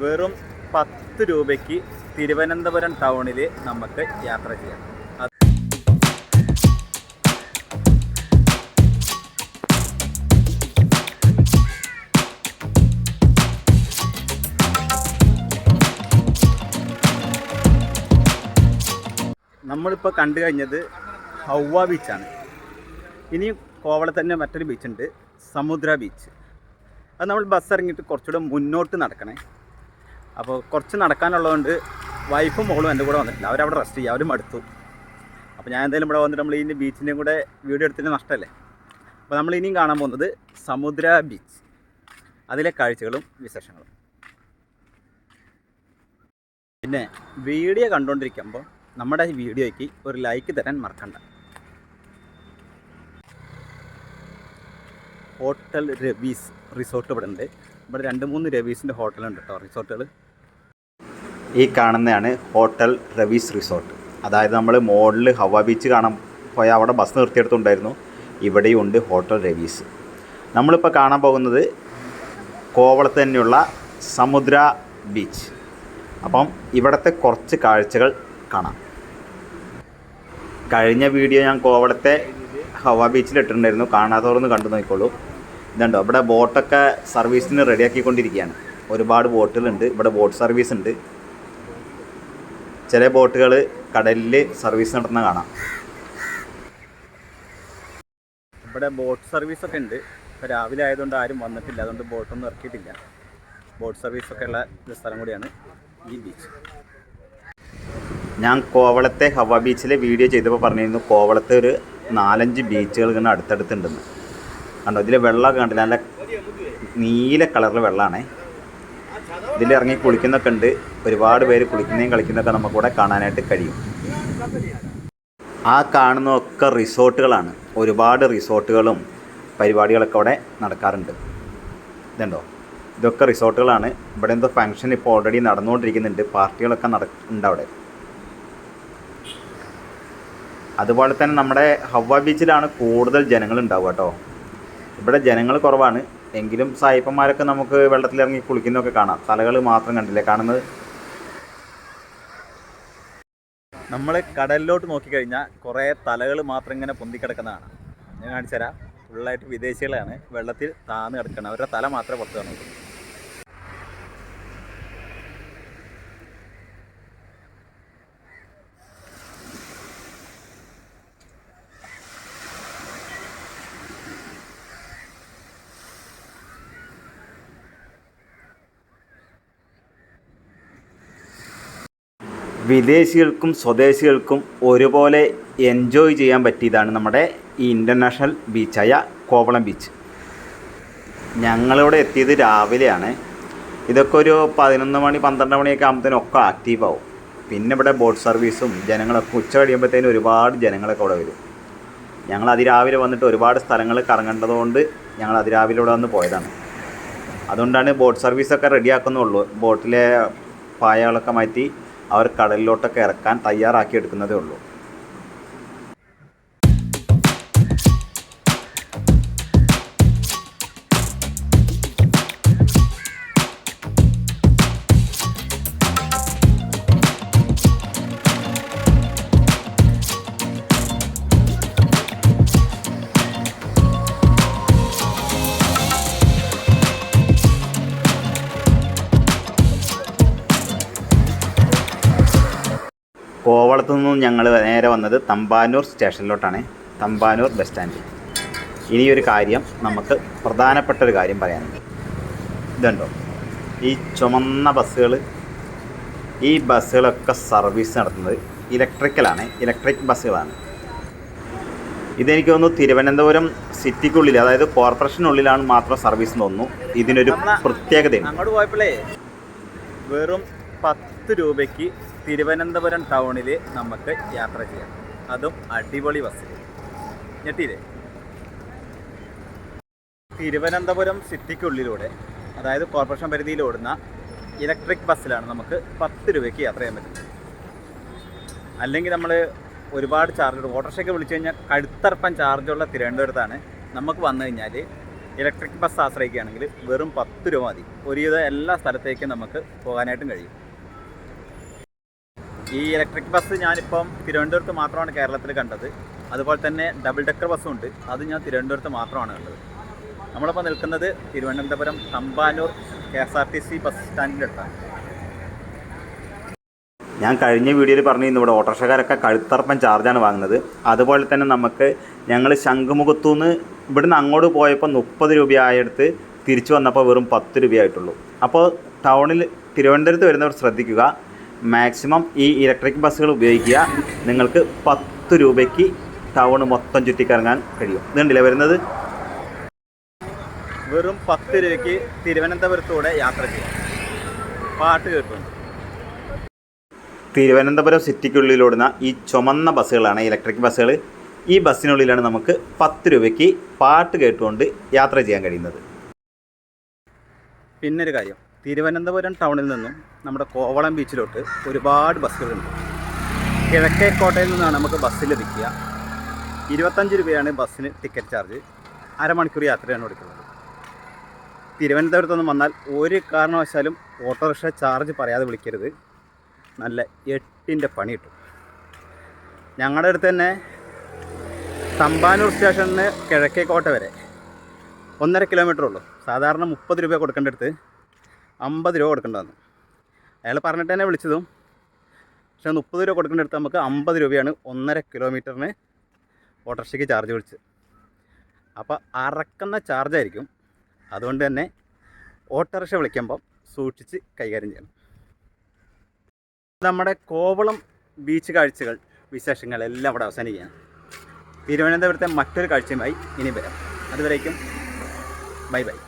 വെറും പത്ത് രൂപയ്ക്ക് തിരുവനന്തപുരം ടൗണിൽ നമുക്ക് യാത്ര ചെയ്യാം. നമ്മളിപ്പോൾ കണ്ടു കഴിഞ്ഞത് ഹൗവ ബീച്ചാണ് ഇനി കോവളത്ത് തന്നെ മറ്റൊരു ബീച്ചുണ്ട് സമുദ്ര ബീച്ച് അത് നമ്മൾ ബസ് ഇറങ്ങിയിട്ട് കുറച്ചുകൂടെ മുന്നോട്ട് നടക്കണേ. അപ്പോൾ കുറച്ച് നടക്കാനുള്ളതുകൊണ്ട് വൈഫും മോളും എന്റെ കൂടെ വന്നിട്ടില്ല അവരവിടെ റെസ്റ്റ് ചെയ്യുക അവരും അടുത്തു. അപ്പോൾ ഞാൻ എന്തായാലും ഇവിടെ വന്നിട്ട് നമ്മൾ ഈ ബീച്ചിന്റെയും കൂടെ വീഡിയോ എടുത്തിട്ട് നഷ്ടമല്ലേ അപ്പോൾ നമ്മൾ ഇനിയും കാണാൻ പോകുന്നത് സമുദ്ര ബീച്ച് അതിലെ കാഴ്ചകളും വിശേഷങ്ങളും. പിന്നെ വീഡിയോ കണ്ടുകൊണ്ടിരിക്കുമ്പോൾ നമ്മുടെ വീഡിയോയ്ക്ക് ഒരു ലൈക്ക് തരാൻ മറക്കണ്ട. ഹോട്ടൽ രവീസ് റിസോർട്ട് ഇവിടെ ഉണ്ട്. ഇവിടെ രണ്ട് മൂന്ന് രവീസിന്റെ ഹോട്ടലുണ്ട് കേട്ടോ. റിസോർട്ടുകൾ. ഈ കാണുന്നതാണ് ഹോട്ടൽ റവീസ് റിസോർട്ട്. അതായത് നമ്മൾ മോഡൽ ഹവ ബീച്ച് കാണാൻ പോയാൽ അവിടെ ബസ് നിർത്തിയെടുത്തുണ്ടായിരുന്നു. ഇവിടെയും ഉണ്ട് ഹോട്ടൽ രവീസ് നമ്മളിപ്പോൾ കാണാൻ പോകുന്നത് കോവളത്ത് തന്നെയുള്ള സമുദ്ര ബീച്ച്. അപ്പം ഇവിടുത്തെ കുറച്ച് കാഴ്ചകൾ കാണാം. കഴിഞ്ഞ വീഡിയോ ഞാൻ കോവളത്തെ ഹവ ബീച്ചിൽ ഇട്ടിട്ടുണ്ടായിരുന്നു. കാണാത്തവർന്ന് കണ്ടു നോക്കിക്കോളൂ. ഇതുണ്ടോ? ഇവിടെ ബോട്ടൊക്കെ സർവീസിന് റെഡിയാക്കിക്കൊണ്ടിരിക്കുകയാണ് ഒരുപാട് ബോട്ടുകളുണ്ട്. ഇവിടെ ബോട്ട് സർവീസ് ഉണ്ട്. ചില ബോട്ടുകൾ കടലിൽ സർവീസ് നടത്തുന്ന കാണാം. ഇവിടെ ബോട്ട് സർവീസ് ഒക്കെ ഉണ്ട്. ഇപ്പോൾ രാവിലെ ആയതുകൊണ്ട് ആരും വന്നിട്ടില്ല. അതുകൊണ്ട് ബോട്ടൊന്നും ഇറക്കിയിട്ടില്ല. ബോട്ട് സർവീസ് ഒക്കെ ഉള്ള ഒരു സ്ഥലം കൂടിയാണ് ഈ ബീച്ച് ഞാൻ കോവളത്തെ ഹവ ബീച്ചിലെ വീഡിയോ ചെയ്തപ്പോൾ പറഞ്ഞിരുന്നു കോവളത്തെ ഒരു നാലഞ്ച് ബീച്ചുകൾ ഇങ്ങനെ അടുത്തടുത്തുണ്ടെന്ന്. കണ്ടോ? ഇതിലെ വെള്ളമൊക്കെ കണ്ടില്ല. നല്ല നീല കളറിൽ വെള്ളമാണേ ഇതിൽ ഇറങ്ങി കുളിക്കുന്നൊക്കെ ഉണ്ട്. ഒരുപാട് പേര് കുളിക്കുന്നതും കളിക്കുന്നതൊക്കെ നമുക്കിവിടെ കാണാനായിട്ട് കഴിയും. ആ കാണുന്നതൊക്കെ റിസോർട്ടുകളാണ്. ഒരുപാട് റിസോർട്ടുകളും പരിപാടികളൊക്കെ അവിടെ നടക്കാറുണ്ട്. ഇതുണ്ടോ? ഇതൊക്കെ റിസോർട്ടുകളാണ്. ഇവിടെ എന്തോ ഫംഗ്ഷൻ ഇപ്പോൾ ഓൾറെഡി നടന്നുകൊണ്ടിരിക്കുന്നുണ്ട്. പാർട്ടികളൊക്കെ നട ഉണ്ട് അവിടെ. അതുപോലെ തന്നെ നമ്മുടെ ഹവ ബീച്ചിലാണ് കൂടുതൽ ജനങ്ങൾ ഉണ്ടാവുക കേട്ടോ. ഇവിടെ ജനങ്ങൾ കുറവാണ്. എങ്കിലും സായിപ്പന്മാരൊക്കെ നമുക്ക് വെള്ളത്തിലിറങ്ങി കുളിക്കുന്നതൊക്കെ കാണാം. തലകൾ മാത്രം കണ്ടില്ലേ കാണുന്നത്? നമ്മൾ കടലിലോട്ട് നോക്കിക്കഴിഞ്ഞാൽ കുറേ തലകൾ മാത്രം ഇങ്ങനെ പൊന്തിക്കിടക്കുന്നതാണ് ഞാൻ കാണിച്ചു തരാം ഫുള്ളായിട്ട് വിദേശികളാണ്. വെള്ളത്തിൽ താന്ന് കിടക്കണം. അവരുടെ തല മാത്രമേ പുറത്ത് കാണുള്ളൂ. വിദേശികൾക്കും സ്വദേശികൾക്കും ഒരുപോലെ എൻജോയ് ചെയ്യാൻ പറ്റിയതാണ് നമ്മുടെ ഈ ഇന്റർനാഷണൽ ബീച്ചായ കോവളം ബീച്ച് ഞങ്ങളിവിടെ എത്തിയത് രാവിലെയാണ്. ഇതൊക്കെ ഒരു പതിനൊന്ന് മണി പന്ത്രണ്ട് മണിയൊക്കെ ആകുമ്പോഴത്തേനും ഒക്കെ ആക്റ്റീവ് ആവും. പിന്നെ ഇവിടെ ബോട്ട് സർവീസും ജനങ്ങളൊക്കെ ഉച്ച കഴിയുമ്പോഴത്തേനും ഒരുപാട് ജനങ്ങളൊക്കെ അവിടെ വരും. ഞങ്ങൾ അതിരാവിലെ വന്നിട്ട് ഒരുപാട് സ്ഥലങ്ങൾ കറങ്ങേണ്ടതുകൊണ്ട് ഞങ്ങൾ അതിരാവിലെ ഇവിടെ വന്ന് പോയതാണ്. അതുകൊണ്ടാണ് ബോട്ട് സർവീസൊക്കെ റെഡിയാക്കുന്നുള്ളൂ ബോട്ടിലെ പായകളൊക്കെ മാറ്റി അവർ കടലിലോട്ടൊക്കെ ഇറക്കാൻ തയ്യാറാക്കി എടുക്കുന്നതേ ഉള്ളൂ. കോവളത്തു നിന്നും ഞങ്ങൾ നേരെ വന്നത് തമ്പാനൂർ സ്റ്റേഷനിലോട്ടാണ്. തമ്പാനൂർ ബസ് സ്റ്റാൻഡ് ഇനിയൊരു കാര്യം നമുക്ക് പ്രധാനപ്പെട്ട ഒരു കാര്യം പറയാനുണ്ട്. ഇതുണ്ടോ? ഈ ചുമന്ന ബസ്സുകൾ ഈ ബസ്സുകളൊക്കെ സർവീസ് നടത്തുന്നത് ഇലക്ട്രിക്കലാണ് ഇലക്ട്രിക് ബസ്സുകളാണ്. ഇതെനിക്ക് തോന്നുന്നു തിരുവനന്തപുരം സിറ്റിക്കുള്ളിൽ അതായത് കോർപ്പറേഷനുള്ളിലാണ് മാത്രം സർവീസ് എന്ന് തോന്നുന്നു. ഇതിനൊരു പ്രത്യേകതയുണ്ട്. അങ്ങോട്ട് പോയപ്പോഴേ വെറും പത്ത് രൂപയ്ക്ക് തിരുവനന്തപുരം ടൗണിൽ നമുക്ക് യാത്ര ചെയ്യാം. അതും അടിപൊളി ബസ്സിൽ ഞെട്ടിയില്ലേ? തിരുവനന്തപുരം സിറ്റിക്കുള്ളിലൂടെ അതായത് കോർപ്പറേഷൻ പരിധിയിൽ ഓടുന്ന ഇലക്ട്രിക് ബസ്സിലാണ് നമുക്ക് പത്ത് രൂപയ്ക്ക് യാത്ര ചെയ്യാൻ പറ്റുന്നത്. അല്ലെങ്കിൽ നമ്മൾ ഒരുപാട് ചാർജ് ഓട്ടോറിക്ഷയ്ക്ക് വിളിച്ചു കഴിഞ്ഞാൽ കഴുത്തർപ്പം ചാർജുള്ള തിരുവനന്തപുരത്താണ് നമുക്ക് വന്നു കഴിഞ്ഞാൽ ഇലക്ട്രിക് ബസ് ആശ്രയിക്കുകയാണെങ്കിൽ വെറും പത്ത് രൂപ മതി. ഒരുവിധം എല്ലാ സ്ഥലത്തേക്കും നമുക്ക് പോകാനായിട്ടും കഴിയും. ഈ ഇലക്ട്രിക് ബസ് ഞാനിപ്പം തിരുവനന്തപുരത്ത് മാത്രമാണ് കേരളത്തിൽ കണ്ടത്. അതുപോലെ തന്നെ ഡബിൾ ഡെക്കർ ബസ്സും ഉണ്ട്. അത് ഞാൻ തിരുവനന്തപുരത്ത് മാത്രമാണ് കണ്ടത്. നമ്മളിപ്പോൾ നിൽക്കുന്നത് Thiruvananthapuram Thampanoor K S R T C bus സ്റ്റാൻഡിന്റെ അടുത്താണ്. ഞാൻ കഴിഞ്ഞ വീഡിയോയിൽ പറഞ്ഞിരുന്നു ഇവിടെ ഓട്ടോറിക്ഷക്കാരൊക്കെ കഴുത്തറപ്പം ചാർജാണ് വാങ്ങുന്നത്. അതുപോലെ തന്നെ നമുക്ക് ഞങ്ങൾ ശംഖുമുഖത്തുനിന്ന് ഇവിടുന്ന് അങ്ങോട്ട് പോയപ്പോൾ മുപ്പത് രൂപയായെടുത്ത് തിരിച്ചു വന്നപ്പോൾ വെറും പത്ത് രൂപയായിട്ടുള്ളൂ. അപ്പോൾ ടൗണിൽ തിരുവനന്തപുരത്ത് വരുന്നവർ ശ്രദ്ധിക്കുക. മാക്സിമം ഈ ഇലക്ട്രിക് ബസ്സുകൾ ഉപയോഗിക്കുക. നിങ്ങൾക്ക് പത്ത് രൂപയ്ക്ക് ടൗൺ മൊത്തം ചുറ്റിക്കറങ്ങാൻ കഴിയും. ഇതുണ്ടല്ലേ വരുന്നത്? വെറും പത്ത് രൂപയ്ക്ക് തിരുവനന്തപുരത്തൂടെ യാത്ര ചെയ്യാം. പാട്ട് കേൾക്കുന്നുണ്ട് തിരുവനന്തപുരം സിറ്റിക്കുള്ളിലോടുന്ന ഈ ചുമന്ന ബസ്സുകളാണ് ഇലക്ട്രിക് ബസ്സുകൾ ഈ ബസ്സിനുള്ളിലാണ് നമുക്ക് പത്ത് രൂപയ്ക്ക് പാട്ട് കേട്ടുകൊണ്ട് യാത്ര ചെയ്യാൻ കഴിയുന്നത്. പിന്നൊരു കാര്യം. തിരുവനന്തപുരം ടൗണിൽ നിന്നും നമ്മുടെ കോവളം ബീച്ചിലോട്ട് ഒരുപാട് ബസ്സുകളുണ്ട്. കിഴക്കേ കോട്ടയിൽ നിന്നാണ് നമുക്ക് ബസ് ലഭിക്കുക. ഇരുപത്തഞ്ച് രൂപയാണ് ബസ്സിന് ടിക്കറ്റ് ചാർജ്. അരമണിക്കൂർ യാത്രയാണ് എടുക്കുന്നത്. തിരുവനന്തപുരത്ത് നിന്ന് വന്നാൽ ഒരു കാരണവശാലും ഓട്ടോറിക്ഷ ചാർജ് പറയാതെ വിളിക്കരുത്. നല്ല എട്ടിന്റെ പണി കിട്ടും. ഞങ്ങളുടെ അടുത്ത് തന്നെ തമ്പാനൂർ സ്റ്റേഷനിൽ നിന്ന് കിഴക്കേക്കോട്ട വരെ ഒന്നര കിലോമീറ്റർ ഉള്ളൂ. സാധാരണ മുപ്പത് രൂപ കൊടുക്കേണ്ടടുത്ത്. അമ്പത് രൂപ കൊടുക്കേണ്ടതെന്ന് അയാൾ പറഞ്ഞിട്ട് തന്നെ വിളിച്ചതും പക്ഷേ മുപ്പത് രൂപ കൊടുക്കേണ്ടടുത്ത് നമുക്ക് അമ്പത് രൂപയാണ് ഒന്നര കിലോമീറ്ററിന് ഓട്ടോറിക്ഷയ്ക്ക് ചാർജ് വിളിച്ചത് അപ്പോൾ അറക്കുന്ന ചാർജായിരിക്കും. അതുകൊണ്ട് തന്നെ ഓട്ടോറിക്ഷ വിളിക്കുമ്പം സൂക്ഷിച്ച് കൈകാര്യം ചെയ്യണം. നമ്മുടെ കോവളം ബീച്ച് കാഴ്ചകൾ വിശേഷങ്ങൾ എല്ലാം ഇവിടെ അവസാനിക്കുകയാണ്. തിരുവനന്തപുരത്തെ മറ്റൊരു കാഴ്ചയുമായി ഇനി വരാം. അതുവരേക്കും ബൈ ബൈ.